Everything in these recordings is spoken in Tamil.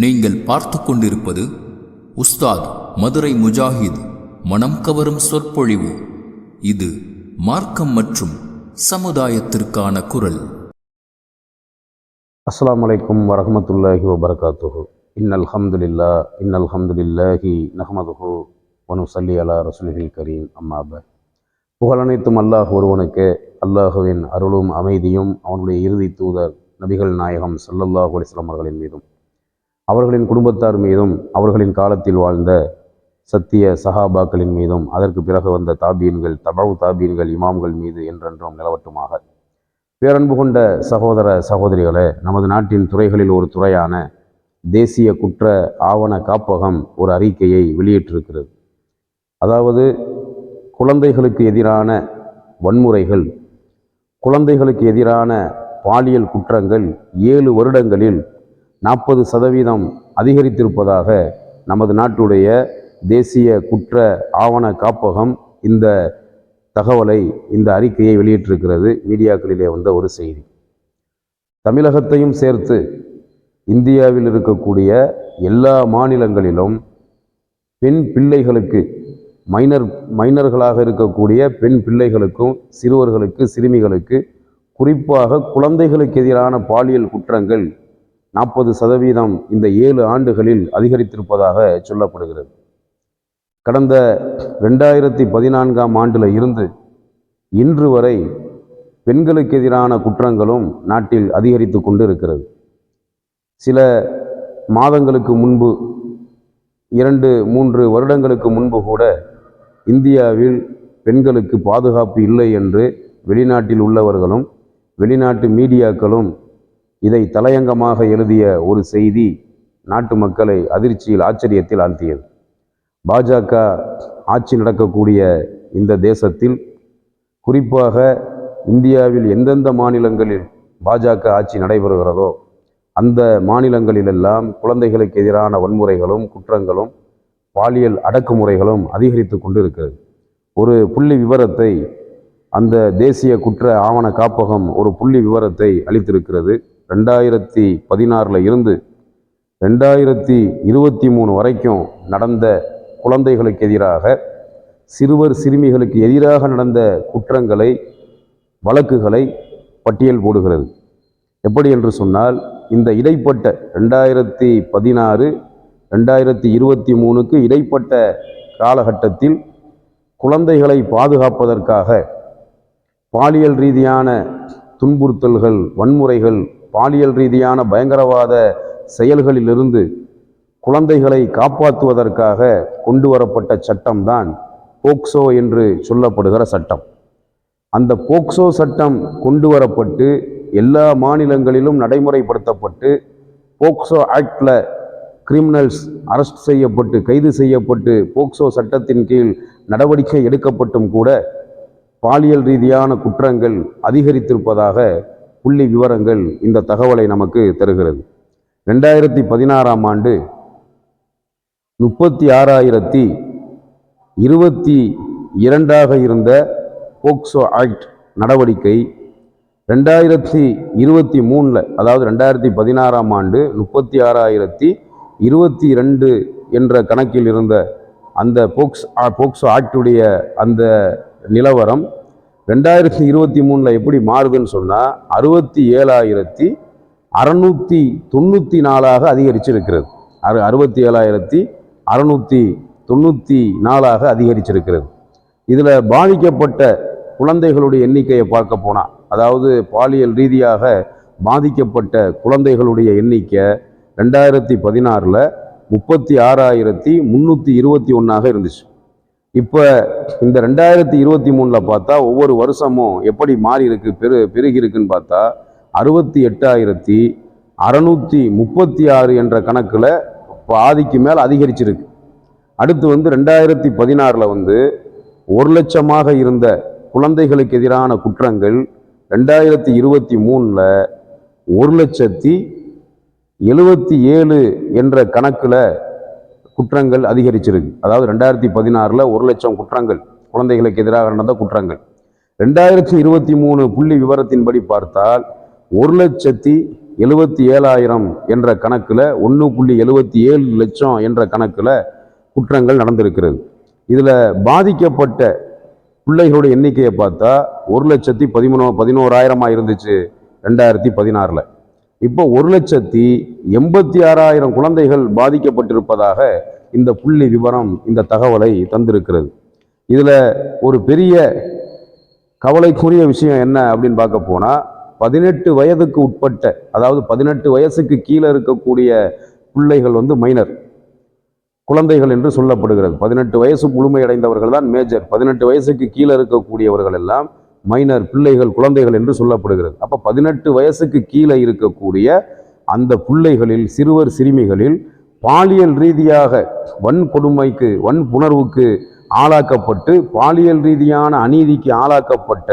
நீங்கள் பார்த்து கொண்டிருப்பது உஸ்தாத் மதுரை முஜாஹித் மனம் கவரும் சொற்பொழிவு. இது மார்க்கம் மற்றும் சமுதாயத்திற்கான குரல். அஸ்லாம் வலைக்கும் வரமத்துல்லாஹி வபரகாத்துஹு. இன்னல் ஹம்துலில்லா இன்னல் ஹம்துலில்லாஹி நஹ்மதுஹு வனுசல்லி அலா ரசூலில் கரீம். அம்மாப புகழனைத்தும் அல்லாஹ் ஒருவனுக்கு. அல்லாஹுவின் அருளும் அமைதியும் அவனுடைய இறுதி தூதர் நபிகள் நாயகம் சல்லல்லாஹ் அலிஸ்லாம் அவர்களின் மீதும். அவர்களின் குடும்பத்தார் மீதும் அவர்களின் காலத்தில் வாழ்ந்த சத்திய சஹாபாக்களின் மீதும் அதற்கு பிறகு வந்த தாபீன்கள் தபவு தாபீன்கள் இமாம்கள் மீது என்றென்றும் நிலவட்டுமாக. பேரன்பு கொண்ட சகோதர சகோதரிகளே நமது நாட்டின் துறைகளில் ஒரு துறையான தேசிய குற்ற ஆவண காப்பகம் ஒரு அறிக்கையை வெளியிட்டிருக்கிறது. அதாவது குழந்தைகளுக்கு எதிரான வன்முறைகள் குழந்தைகளுக்கு எதிரான பாலியல் குற்றங்கள் ஏழு வருடங்களில் நாற்பது சதவீதம் அதிகரித்திருப்பதாக நமது நாட்டுடைய தேசிய குற்ற ஆவண காப்பகம் இந்த தகவலை இந்த அறிக்கையை வெளியிட்டிருக்கிறது. மீடியாக்களிலே வந்த ஒரு செய்தி. தமிழகத்தையும் சேர்த்து இந்தியாவில் இருக்கக்கூடிய எல்லா மாநிலங்களிலும் பெண் பிள்ளைகளுக்கு மைனர் மைனர்களாக இருக்கக்கூடிய பெண் பிள்ளைகளுக்கும் சிறுவர்களுக்கு சிறுமிகளுக்கு குறிப்பாக குழந்தைகளுக்கு எதிரான பாலியல் குற்றங்கள் நாற்பது சதவீதம் இந்த ஏழு ஆண்டுகளில் அதிகரித்திருப்பதாக சொல்லப்படுகிறது. கடந்த ரெண்டாயிரத்தி பதினான்காம் ஆண்டில் இருந்து இன்று வரை பெண்களுக்கு எதிரான குற்றங்களும் நாட்டில் அதிகரித்து கொண்டு இருக்கிறது சில மாதங்களுக்கு முன்பு இரண்டு மூன்று வருடங்களுக்கு முன்பு கூட இந்தியாவில் பெண்களுக்கு பாதுகாப்பு இல்லை என்று வெளிநாட்டில் உள்ளவர்களும் வெளிநாட்டு மீடியாக்களும் இதை தலையங்கமாக எழுதிய ஒரு செய்தி நாட்டு மக்களை அதிர்ச்சியில் ஆச்சரியத்தில் ஆழ்த்தியது. பாஜக ஆட்சி நடக்கக்கூடிய இந்த தேசத்தில் குறிப்பாக இந்தியாவில் எந்தெந்த மாநிலங்களில் பாஜக ஆட்சி நடைபெறுகிறதோ அந்த மாநிலங்களிலெல்லாம் குழந்தைகளுக்கு எதிரான வன்முறைகளும் குற்றங்களும் பாலியல் அடக்குமுறைகளும் அதிகரித்து கொண்டு இருக்கிறது ஒரு புள்ளி விவரத்தை அந்த தேசிய குற்ற ஆவண காப்பகம் ஒரு புள்ளி விவரத்தை அளித்திருக்கிறது. ரெண்டாயிரத்தி பதினாறில் இருந்து ரெண்டாயிரத்தி இருபத்தி மூணு வரைக்கும் நடந்த குழந்தைகளுக்கு எதிராக சிறுவர் சிறுமிகளுக்கு எதிராக நடந்த குற்றங்களை வழக்குகளை பட்டியல் போடுகிறது. எப்படி என்று சொன்னால் இந்த இடைப்பட்ட ரெண்டாயிரத்தி பதினாறு ரெண்டாயிரத்தி இருபத்தி மூணுக்கு இடைப்பட்ட காலகட்டத்தில் குழந்தைகளை பாதுகாப்பதற்காக பாலியல் ரீதியான துன்புறுத்தல்கள் வன்முறைகள் பாலியல் ரீதியான பயங்கரவாத செயல்களிலிருந்து குழந்தைகளை காப்பாற்றுவதற்காக கொண்டு வரப்பட்ட சட்டம்தான் போக்சோ என்று சொல்லப்படுகிற சட்டம். அந்த போக்சோ சட்டம் கொண்டு வரப்பட்டு எல்லா மாநிலங்களிலும் நடைமுறைப்படுத்தப்பட்டு போக்சோ ஆக்டில் கிரிமினல்ஸ் அரெஸ்ட் செய்யப்பட்டு கைது செய்யப்பட்டு போக்சோ சட்டத்தின் கீழ் நடவடிக்கை எடுக்கப்பட்டும் கூட பாலியல் ரீதியான குற்றங்கள் அதிகரித்திருப்பதாக புள்ளி விவரங்கள் இந்த தகவலை நமக்கு தருகிறது. ரெண்டாயிரத்தி பதினாறாம் ஆண்டு முப்பத்தி ஆறாயிரத்தி இருபத்தி இரண்டாக இருந்த போக்சோ ஆக்ட் நடவடிக்கை ரெண்டாயிரத்தி இருபத்தி மூணில் அதாவது ரெண்டாயிரத்தி பதினாறாம் ஆண்டு முப்பத்தி ஆறாயிரத்தி இருபத்தி ரெண்டு என்ற கணக்கில் இருந்த அந்த போக்ஸ் போக்சோ ஆக்டுடைய அந்த நிலவரம் ரெண்டாயிரத்தி இருபத்தி மூணில் எப்படி மாறுதுன்னு சொன்னால் அறுபத்தி ஏழாயிரத்தி அறநூற்றி தொண்ணூற்றி நாலாக அதிகரிச்சிருக்கிறது. அறு அறுபத்தி ஏழாயிரத்தி அறநூற்றி தொண்ணூற்றி நாலாக அதிகரிச்சிருக்கிறது. இதில் பாதிக்கப்பட்ட குழந்தைகளுடைய எண்ணிக்கையை பார்க்க போனால் அதாவது பாலியல் ரீதியாக பாதிக்கப்பட்ட குழந்தைகளுடைய எண்ணிக்கை ரெண்டாயிரத்தி பதினாறில் முப்பத்தி ஆறாயிரத்தி முந்நூற்றி இருபத்தி ஒன்றாக இருந்துச்சு. இப்போ இந்த ரெண்டாயிரத்தி இருபத்தி மூணில் பார்த்தா ஒவ்வொரு வருஷமும் எப்படி மாறி இருக்கு பெரு பெருகி இருக்குன்னு பார்த்தா அறுபத்தி எட்டாயிரத்தி அறநூற்றி முப்பத்தி ஆறு என்ற கணக்கில் பாதிக்கு மேல் அதிகரிச்சிருக்கு. அடுத்து வந்து ரெண்டாயிரத்தி பதினாறில் வந்து ஒரு லட்சமாக இருந்த குழந்தைகளுக்கு எதிரான குற்றங்கள் ரெண்டாயிரத்தி இருபத்தி மூணில் ஒரு லட்சத்தி எழுபத்தி ஏழு என்ற கணக்கில் குற்றங்கள் அதிகரிச்சிருக்கு. அதாவது ரெண்டாயிரத்தி பதினாறில் ஒரு லட்சம் குற்றங்கள் குழந்தைகளுக்கு எதிராக நடந்த குற்றங்கள். ரெண்டாயிரத்தி இருபத்தி மூணு புள்ளி விவரத்தின்படி பார்த்தால் ஒரு லட்சத்தி எழுபத்தி ஏழாயிரம் என்ற கணக்கில் ஒன்று புள்ளி எழுபத்தி ஏழு லட்சம் என்ற கணக்கில் குற்றங்கள் நடந்திருக்கிறது. இதில் பாதிக்கப்பட்ட பிள்ளைகளுடைய எண்ணிக்கையை பார்த்தா ஒரு லட்சத்தி பதிமூணு பதினோராயிரமாக இருந்துச்சு ரெண்டாயிரத்தி பதினாறில். இப்போ ஒரு லட்சத்தி எண்பத்தி ஆறாயிரம் குழந்தைகள் பாதிக்கப்பட்டிருப்பதாக இந்த புள்ளி விவரம் இந்த தகவலை தந்திருக்கிறது. இதில் ஒரு பெரிய கவலைக்குரிய விஷயம் என்ன அப்படின்னு பார்க்க போனால் பதினெட்டு வயதுக்கு உட்பட்ட அதாவது பதினெட்டு வயசுக்கு கீழே இருக்கக்கூடிய பிள்ளைகள் வந்து மைனர் குழந்தைகள் என்று சொல்லப்படுகிறது. பதினெட்டு வயசு முழுமையடைந்தவர்கள் தான் மேஜர் பதினெட்டு வயசுக்கு கீழே இருக்கக்கூடியவர்கள் எல்லாம் மைனர் பிள்ளைகள் குழந்தைகள் என்று சொல்லப்படுகிறது. அப்போ பதினெட்டு வயசுக்கு கீழே இருக்கக்கூடிய அந்த பிள்ளைகளில் சிறுவர் சிறுமிகளில் பாலியல் ரீதியாக வன்கொடுமைக்கு வன்புணர்வுக்கு ஆளாக்கப்பட்டு பாலியல் ரீதியான அநீதிக்கு ஆளாக்கப்பட்ட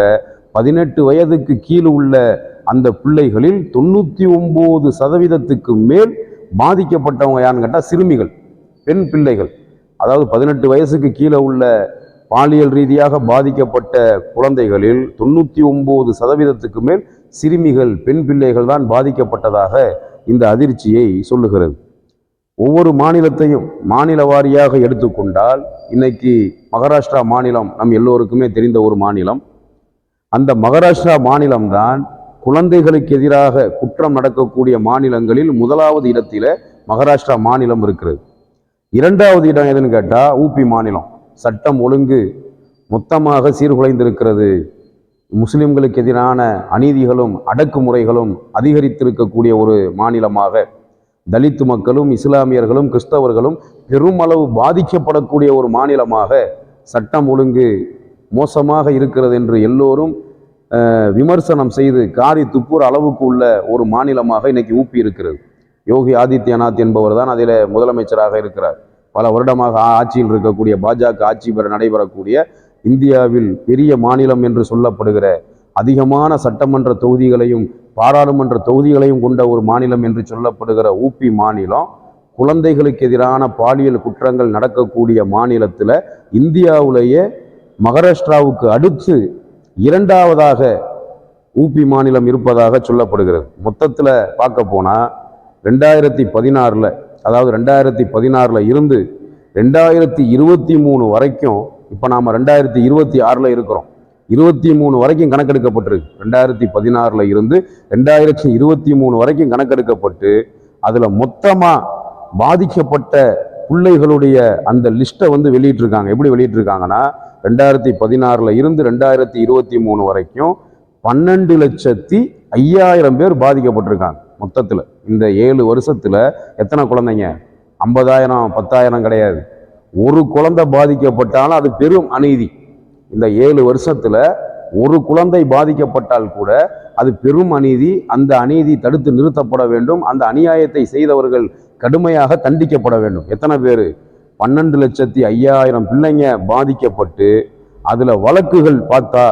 பதினெட்டு வயதுக்கு கீழ் உள்ள அந்த பிள்ளைகளில் தொண்ணூற்றி ஒம்பது சதவீதத்துக்கு மேல் பாதிக்கப்பட்டவங்க யாருன்னு கேட்டால் சிறுமிகள் பெண் பிள்ளைகள். அதாவது பதினெட்டு வயசுக்கு கீழே உள்ள பாலியல் ரீதியாக பாதிக்கப்பட்ட குழந்தைகளில் தொண்ணூற்றி ஒம்பது சதவீதத்துக்கு மேல் சிறுமிகள் பெண் பிள்ளைகள் தான் பாதிக்கப்பட்டதாக இந்த அதிர்ச்சியை சொல்லுகிறது. ஒவ்வொரு மாநிலத்தையும் மாநில வாரியாக எடுத்துக்கொண்டால் இன்னைக்கு மகாராஷ்டிரா மாநிலம் நம் எல்லோருக்குமே தெரிந்த ஒரு மாநிலம். அந்த மகாராஷ்டிரா மாநிலம்தான் குழந்தைகளுக்கு எதிராக குற்றம் நடக்கக்கூடிய மாநிலங்களில் முதலாவது இடத்தில் மகாராஷ்டிரா மாநிலம் இருக்கிறது. இரண்டாவது இடம் எதுன்னு கேட்டால் ஊபி மாநிலம். சட்டம் ஒழுங்கு மொத்தமாக சீர்குலைந்திருக்கிறது. முஸ்லிம்களுக்கு எதிரான அநீதிகளும் அடக்குமுறைகளும் அதிகரித்திருக்கக்கூடிய ஒரு மாநிலமாக தலித்து மக்களும் இஸ்லாமியர்களும் கிறிஸ்தவர்களும் பெருமளவு பாதிக்கப்படக்கூடிய ஒரு மாநிலமாக சட்டம் ஒழுங்கு மோசமாக இருக்கிறது என்று எல்லோரும் விமர்சனம் செய்து காரி துப்புற அளவுக்கு உள்ள ஒரு மாநிலமாக இன்னைக்கு ஊப்பி இருக்கிறது. யோகி ஆதித்யநாத் என்பவர் தான் அதில் முதலமைச்சராக இருக்கிறார். பல வருடமாக ஆ- ஆட்சியில் இருக்கக்கூடிய பாஜக ஆட்சி பெற நடைபெறக்கூடிய இந்தியாவில் பெரிய மாநிலம் என்று சொல்லப்படுகிற அதிகமான சட்டமன்ற தொகுதிகளையும் பாராளுமன்ற தொகுதிகளையும் கொண்ட ஒரு மாநிலம் என்று சொல்லப்படுகிற ஊபி மாநிலம் குழந்தைகளுக்கு எதிரான பாலியல் குற்றங்கள் நடக்கக்கூடிய மாநிலத்தில் இந்தியாவிலேயே மகாராஷ்டிராவுக்கு அடுத்து இரண்டாவதாக ஊபி மாநிலம் இருப்பதாக சொல்லப்படுகிறது. மொத்தத்தில் பார்க்க போனால் ரெண்டாயிரத்தி பதினாறில் அதாவது ரெண்டாயிரத்தி பதினாறில் இருந்து ரெண்டாயிரத்தி இருபத்தி மூணு வரைக்கும் இப்போ நாம் ரெண்டாயிரத்தி இருபத்தி ஆறில் இருக்கிறோம். இருபத்தி மூணு வரைக்கும் கணக்கெடுக்கப்பட்டிருக்கு. ரெண்டாயிரத்தி பதினாறில் இருந்து ரெண்டாயிரத்தி இருபத்தி மூணு வரைக்கும் கணக்கெடுக்கப்பட்டு அதில் மொத்தமாக பாதிக்கப்பட்ட பிள்ளைகளுடைய அந்த லிஸ்ட்டை வந்து வெளியிட்டிருக்காங்க. எப்படி வெளியிட்டிருக்காங்கன்னா ரெண்டாயிரத்தி பதினாறில் இருந்து ரெண்டாயிரத்தி இருபத்தி மூணு வரைக்கும் பன்னெண்டு லட்சத்தி ஐயாயிரம் பேர் பாதிக்கப்பட்டிருக்காங்க மொத்தத்தில். இந்த ஏழு வருஷத்தில் எத்தனை குழந்தைங்க? ஐம்பதாயிரம் பத்தாயிரம் கிடையாது. ஒரு குழந்தை பாதிக்கப்பட்டாலும் அது பெரும் அநீதி. இந்த ஏழு வருஷத்தில் ஒரு குழந்தை பாதிக்கப்பட்டால் கூட அது பெரும் அநீதி. அந்த அநீதி தடுத்து நிறுத்தப்பட வேண்டும். அந்த அநியாயத்தை செய்தவர்கள் கடுமையாக தண்டிக்கப்பட வேண்டும். எத்தனை பேர்? பன்னெண்டு லட்சத்தி ஐயாயிரம் பிள்ளைங்க பாதிக்கப்பட்டு அதில் வழக்குகள் பார்த்தா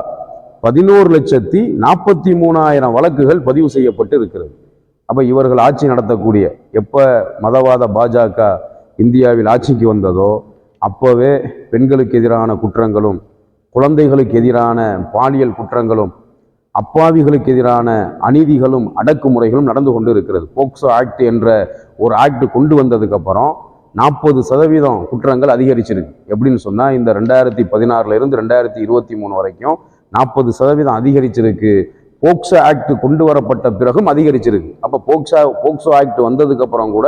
பதினோரு லட்சத்தி நாற்பத்தி மூணாயிரம் வழக்குகள் பதிவு செய்யப்பட்டு இருக்கிறது. அப்போ இவர்கள் ஆட்சி நடத்தக்கூடிய எப்போ மதவாத பாஜக இந்தியாவில் ஆட்சிக்கு வந்ததோ அப்போவே பெண்களுக்கு எதிரான குற்றங்களும் குழந்தைகளுக்கு எதிரான பாலியல் குற்றங்களும் அப்பாவிகளுக்கு எதிரான அநீதிகளும் அடக்குமுறைகளும் நடந்து கொண்டு இருக்கிறது போக்சோ ஆக்ட் என்ற ஒரு ஆக்ட் கொண்டு வந்ததுக்கப்புறம் நாற்பது சதவீதம் குற்றங்கள் அதிகரிச்சிருக்கு. எப்படின்னு சொன்னால் இந்த ரெண்டாயிரத்தி பதினாறுலேருந்து ரெண்டாயிரத்தி இருபத்தி மூணு வரைக்கும் நாற்பது சதவீதம் அதிகரிச்சிருக்கு. போக்சோ ஆக்ட் கொண்டு வரப்பட்ட பிறகும் அதிகரிச்சிருக்கு. அப்போ போக்சா போக்சோ ஆக்ட் வந்ததுக்கு அப்புறம் கூட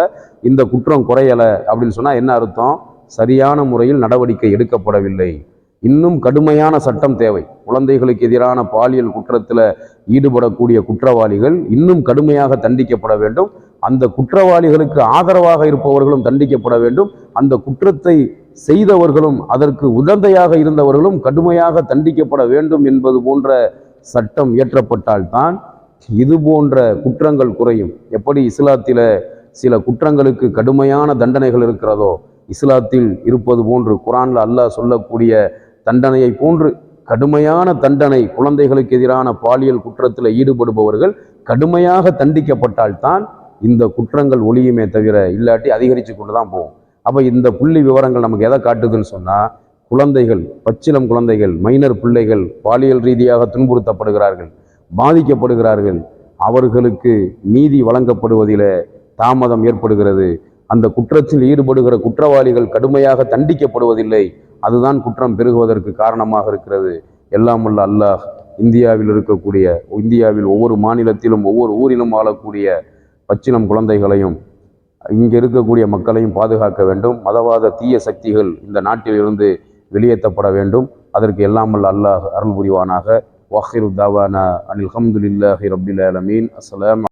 இந்த குற்றம் குறையலை அப்படின்னு சொன்னால் என்ன அர்த்தம்? சரியான முறையில் நடவடிக்கை எடுக்கப்படவில்லை. இன்னும் கடுமையான சட்டம் தேவை. குழந்தைகளுக்கு எதிரான பாலியல் குற்றத்தில் ஈடுபடக்கூடிய குற்றவாளிகள் இன்னும் கடுமையாக தண்டிக்கப்பட வேண்டும். அந்த குற்றவாளிகளுக்கு ஆதரவாக இருப்பவர்களும் தண்டிக்கப்பட வேண்டும். அந்த குற்றத்தை செய்தவர்களும் அதற்கு உடந்தையாக இருந்தவர்களும் கடுமையாக தண்டிக்கப்பட வேண்டும் என்பது போன்ற சட்டம் இயற்றப்பட்டால்தான் இது போன்ற குற்றங்கள் குறையும். எப்படி இஸ்லாத்தில சில குற்றங்களுக்கு கடுமையான தண்டனைகள் இருக்கிறதோ இஸ்லாத்தில் இருப்பது போன்று குரான்ல அல்லாஹ் சொல்லக்கூடிய தண்டனையை போன்று கடுமையான தண்டனை குழந்தைகளுக்கு எதிரான பாலியல் குற்றத்தில் ஈடுபடுபவர்கள் கடுமையாக தண்டிக்கப்பட்டால்தான் இந்த குற்றங்கள் ஒளியுமே தவிர இல்லாட்டி அதிகரித்து கொண்டு தான் போகும். அப்போ இந்த புள்ளி விவரங்கள் நமக்கு எதை காட்டுதுன்னு சொன்னால் குழந்தைகள் பச்சிலம் குழந்தைகள் மைனர் பிள்ளைகள் பாலியல் ரீதியாக துன்புறுத்தப்படுகிறார்கள் பாதிக்கப்படுகிறார்கள். அவர்களுக்கு நீதி வழங்கப்படுவதில் தாமதம் ஏற்படுகிறது. அந்த குற்றத்தில் ஈடுபடுகிற குற்றவாளிகள் கடுமையாக தண்டிக்கப்படுவதில்லை. அதுதான் குற்றம் பெருகுவதற்கு காரணமாக இருக்கிறது. எல்லாம் உள்ள அல்லாஹ் இந்தியாவில் இருக்கக்கூடிய இந்தியாவில் ஒவ்வொரு மாநிலத்திலும் ஒவ்வொரு ஊரிலும் வாழக்கூடிய பச்சிளம் குழந்தைகளையும் இங்கே இருக்கக்கூடிய மக்களையும் பாதுகாக்க வேண்டும். மதவாத தீய சக்திகள் இந்த நாட்டிலிருந்து வெளியேற்றப்பட வேண்டும். அதற்கு எல்லாம் அல்லாஹ் அருள் புரிவானாக. வாஹிரு தாவானா அனில் ஹம்துலில்லாஹி ரபில் அலமீன் அஸ்லாம்